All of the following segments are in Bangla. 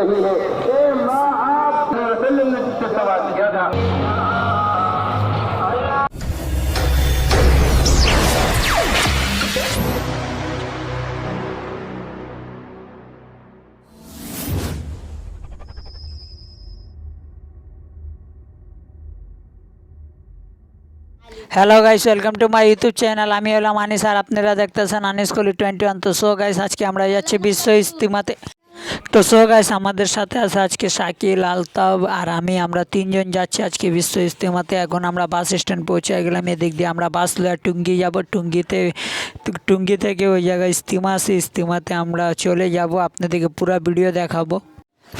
रही है ए माँ आप वसल्लम ने जिससे सवाल किया था hello guys welcome to my YouTube channel আমি হলাম আনিস আর আপনারা দেখতেছেন আনিস কলি টোয়েন্টি ওয়ান তো সো গাইস আজকে আমরা যাচ্ছি বিশ্ব ইস্তিমাতে তো সো গাইস আমাদের সাথে আছে আজকে শাকিল আলতাব আর আমি। আমরা তিনজন যাচ্ছি আজকে বিশ্ব ইস্তিমাতে এখন আমরা বাস স্ট্যান্ড পৌঁছে গেলাম। এদিক দিয়ে আমরা বাস লয়ে টুঙ্গি যাব। টুঙ্গিতে, টুঙ্গি থেকে ওই জায়গায় ইস্তিমা আছে। ইস্তিমাতে আমরা চলে যাব। আপনাদেরকে পুরো ভিডিও দেখাবো।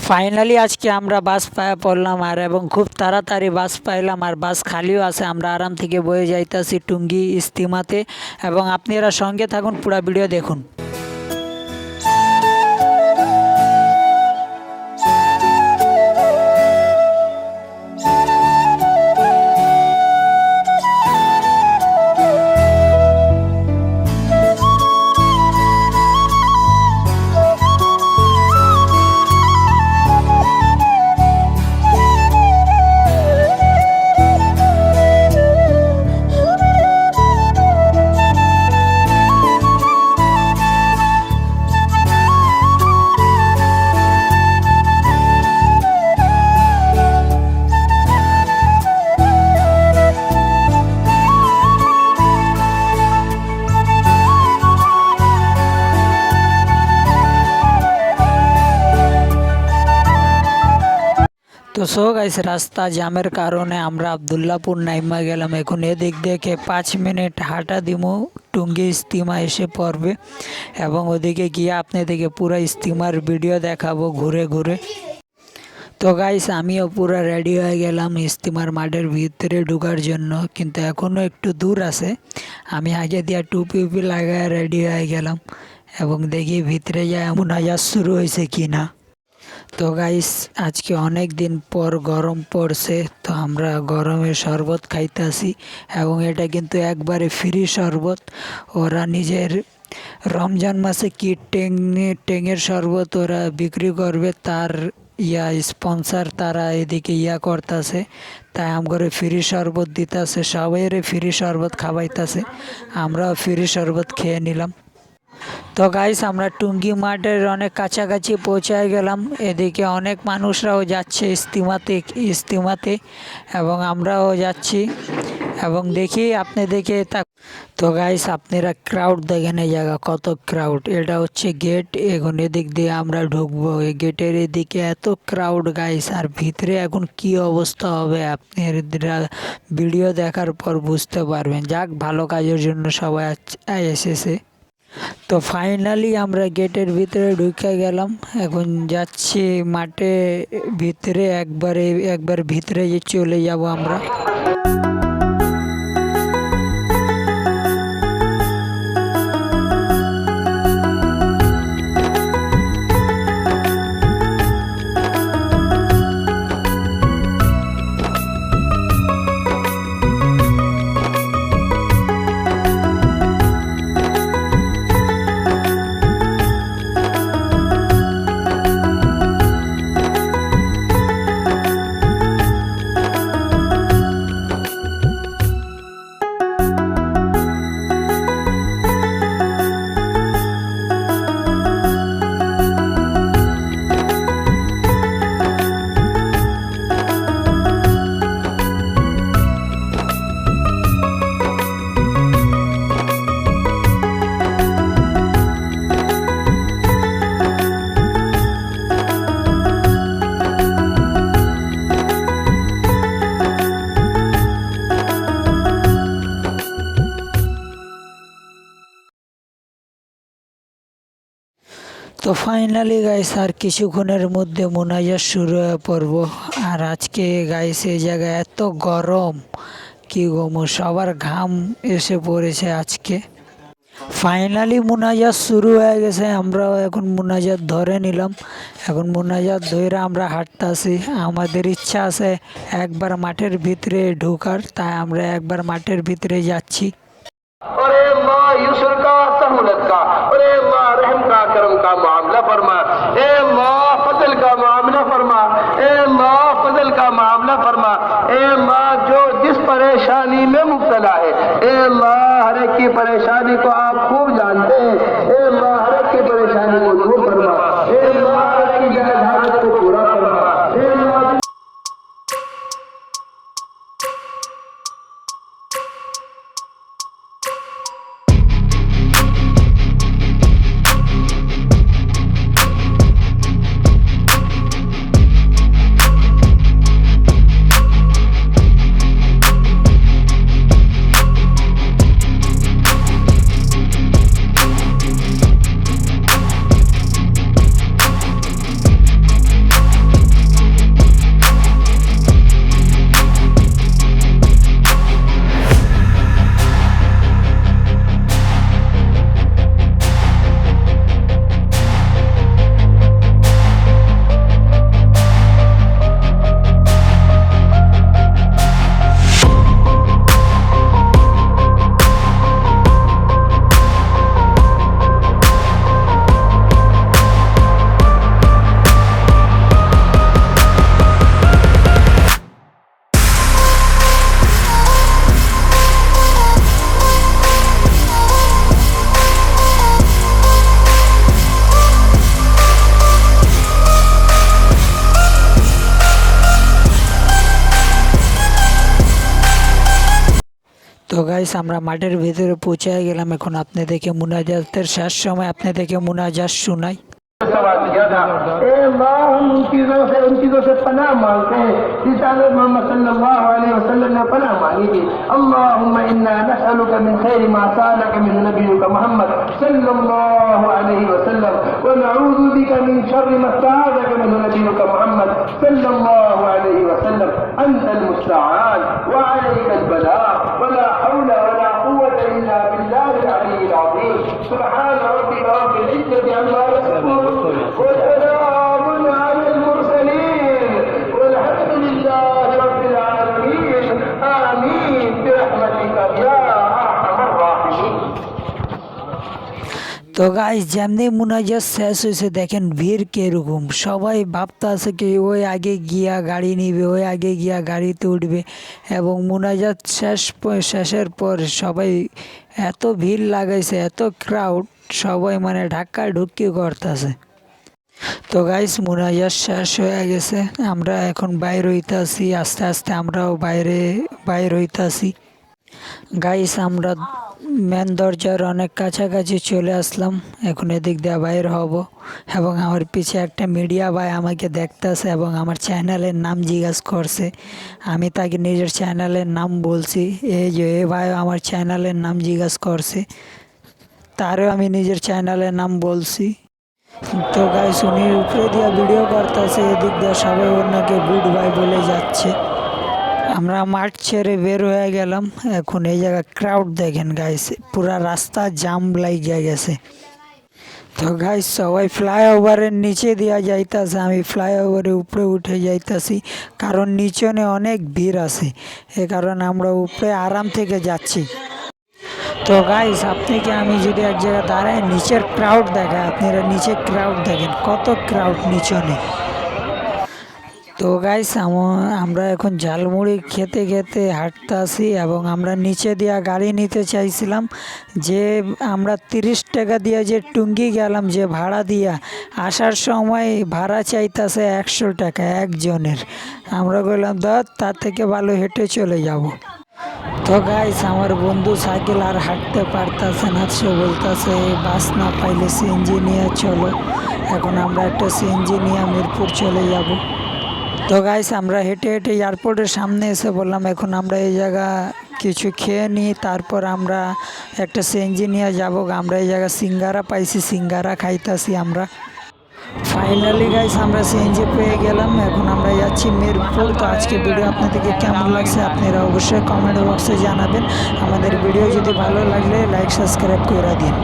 ফাইনালি আজকে আমরা বাস পায়া পড়লাম আর এবং খুব তাড়াতাড়ি বাস পাইলাম আর বাস খালিও আছে। আমরা আরাম থেকে বয়ে যাইতাছি টুঙ্গি ইস্তিমাতে এবং আপনারা সঙ্গে থাকুন, পুরো ভিডিও দেখুন। তো সো গাইস রাস্তা জ্যামের কারণে আমরা আবদুল্লাপুর নাইমা গেলাম। এখন এদিক দেখে পাঁচ মিনিট হাঁটা দিমু, টুঙ্গি ইস্তিমা এসে পড়বে এবং ওদিকে গিয়ে আপনি আপনাদেরকে পুরো ইস্তিমার ভিডিও দেখাবো ঘুরে ঘুরে। তো গাইস আমিও পুরো রেডি হয়ে গেলাম ইস্তিমার মাঠের ভিতরে ঢোকার জন্য, কিন্তু এখনও একটু দূর আছে। আমি আগে দিয়ে টুপি উপি লাগায় রেডি হয়ে গেলাম এবং দেখি ভিতরে যায় এমন হাজার শুরু হয়েছে কি না তো গাইস আজকে অনেক দিন পর গরম পড়ছে, তো আমরা গরমের শরবত খাইতেছি এবং এটা কিন্তু একবারে ফ্রি শরবত। ওরা নিজের রমজান মাসে কি টেং, টেঙের শরবত ওরা বিক্রি করবে, তার ইয়া স্পন্সার তারা এদিকে ইয়া করতেছে, তাই আমগরে ফ্রি শরবত দিতেছে, সবাইরে ফ্রি শরবত খাওয়াইতেছে, আমরাও ফ্রি শরবত খেয়ে নিলাম। তো গাইস আমরা টুঙ্গি মাঠের অনেক কাছাকাছি পৌঁছায় গেলাম। এদিকে অনেক মানুষরাও যাচ্ছে ইস্তিমাতে ইস্তিমাতে, এবং আমরাও যাচ্ছি। এবং দেখি আপনি দেখে তা তো গাইস আপনারা ক্রাউড দেখেন এই জায়গা, কত ক্রাউড এটা হচ্ছে গেট এখন এদিক দিয়ে আমরা ঢুকবো। এই গেটের এদিকে এত ক্রাউড গাইস আর ভিতরে এখন কি অবস্থা হবে আপনারা ভিডিও দেখার পর বুঝতে পারবেন। যাক, ভালো কাজের জন্য সবাই এসেছে। তো ফাইনালি আমরা গেটের ভিতরে ঢুকে গেলাম। এখন যাচ্ছি মাঠে ভিতরে, একবারে, একবার ভিতরে চলে যাব আমরা। তো ফাইনালি গাইস আর কিছুক্ষণের মধ্যে মোনাজার শুরু হয়ে পড়ব। আর আজকে গাইস এই জায়গায় এত গরম। কি গম সবার ঘাম এসে পড়েছে আজকে। ফাইনালি মোনাজার শুরু হয়ে গেছে। আমরাও এখন মোনাজার ধরে নিলাম। এখন মোনাজার ধরে আমরা হাঁটতেছি। আমাদের ইচ্ছা আছে একবার মাঠের ভিতরে ঢোকার, তাই আমরা একবার মাঠের ভিতরে যাচ্ছি। মা अल्लाह हर एक की परेशानी को তো গাইস আমরা মাঠের ভিতরে পৌঁছে গেলাম এখন আপনাদেরকে মুনাজাতের শেষ সময় আপনাদেরকে মুনাজাত শোনাই सवाल किया था ए अल्लाह हम उन चीजों से उन चीजों से पनाह मांगते हैं जिस हज़रत मोहम्मद सल्लल्लाहु अलैहि वसल्लम ने पनाह मांगी थी अल्लाहुम्मा इन्ना नसअलुका मिन खैरि मा सालक मिन नबियुका मोहम्मद सल्लल्लाहु अलैहि वसल्लम व नऊज़ु बिका मिन शर्रि मा इस्ताअज़क मिन नबियुका मोहम्मद सल्लल्लाहु अलैहि वसल्लम अंतल मुस्तआन व अलैकल बलाग حول ولا قوة إلا بالله العلي العظيم. سبحان ربك رب العزة عما يصفون তো গাইস যেমনি মুনাজাত শেষ হয়েছে, দেখেন ভিড় কীরকম। সবাই ভাবতেছে কি, ওই আগে গিয়া গাড়ি নিবে, ওই আগে গিয়া গাড়িতে উঠবে। এবং মুনাজাত শেষ শেষের পর সবাই এত ভিড় লাগাইছে, এত ক্রাউড সবাই মানে ধাক্কা ঢুকি করতেছে। তো গাইস মুনাজাত শেষ হয়ে গেছে। আমরা এখন বাইর হইতাছি, আস্তে আস্তে আমরাও বাইরে, বাইর হইতাছি। গাইস আমরা মেন দরজার অনেক কাছাকাছি চলে আসলাম। এখন এদিক দিয়ে বাইর হব এবং আমার পিছে একটা মিডিয়া ভাই আমাকে দেখতেছে এবং আমার চ্যানেলের নাম জিজ্ঞাসা করছে। আমি তাকে নিজের চ্যানেলের নাম বলছি। এই যে এ ভাই আমার চ্যানেলের নাম জিজ্ঞাসা করছে। তারও আমি নিজের চ্যানেলের নাম বলছি। তো গাইস উনি উপরে দিয়ে ভিডিও করতেছে, এদিক দিয়ে সবাই ওনাকে গুড বাই বলে যাচ্ছে। আমরা মাঠ ছেড়ে বের হয়ে গেলাম। এখন এই জায়গায় ক্রাউড দেখেন গাইস পুরা রাস্তা জাম লাগিয়ে গেছে। তো গাইস সবাই ফ্লাইওভারের নিচে দিয়া যাইতাছে, আমি ফ্লাইওভারের উপরে উঠে যাইতাছি, কারণ নিচনে অনেক ভিড় আছে, এ কারণে আমরা উপরে আরাম থেকে যাচ্ছি। তো গাইস আপনাকে আমি যদি এক জায়গায় দাঁড়াই, নিচের ক্রাউড দেখায় আপনারা নিচে ক্রাউড দেখেন, কত ক্রাউড নিচনে। তো গাইস আমরা এখন ঝালমুড়ি খেতে খেতে হাঁটতে আসি এবং আমরা নিচে দিয়া গাড়ি নিতে চাইছিলাম যে আমরা তিরিশ টাকা দিয়ে যে টুঙ্গি গেলাম যে ভাড়া দিয়া, আসার সময় ভাড়া চাইতেছে একশো টাকা একজনের। আমরা বললাম ধর, তার থেকে ভালো হেঁটে চলে যাব। তো গাইস আমার বন্ধু সাইকেল আর হাঁটতে পারতাছে না, সে বলতেছে, বাস না পাইলে সিএনজি নিয়ে চলো। এখন আমরা একটা সিএনজি নিয়ে মিরপুর চলে যাব। তো গাইস আমরা হেঁটে হেঁটে এয়ারপোর্টের সামনে এসে বললাম, এখন আমরা এই জায়গা কিছু খেয়ে নিই তারপর আমরা একটা সিএনজি নিয়ে যাব। আমরা এই জায়গা সিঙ্গারা পাইছি, সিঙ্গারা খাইতাছি আমরা। ফাইনালি গাইস আমরা সিএনজি পেয়ে গেলাম। এখন আমরা যাচ্ছি মিরপুর। তো আজকে ভিডিও আপনাদেরকে কেমন লাগছে আপনারা অবশ্যই কমেন্ট বক্সে জানাবেন। আমাদের ভিডিও যদি ভালো লাগলে লাইক সাবস্ক্রাইব করে দিন।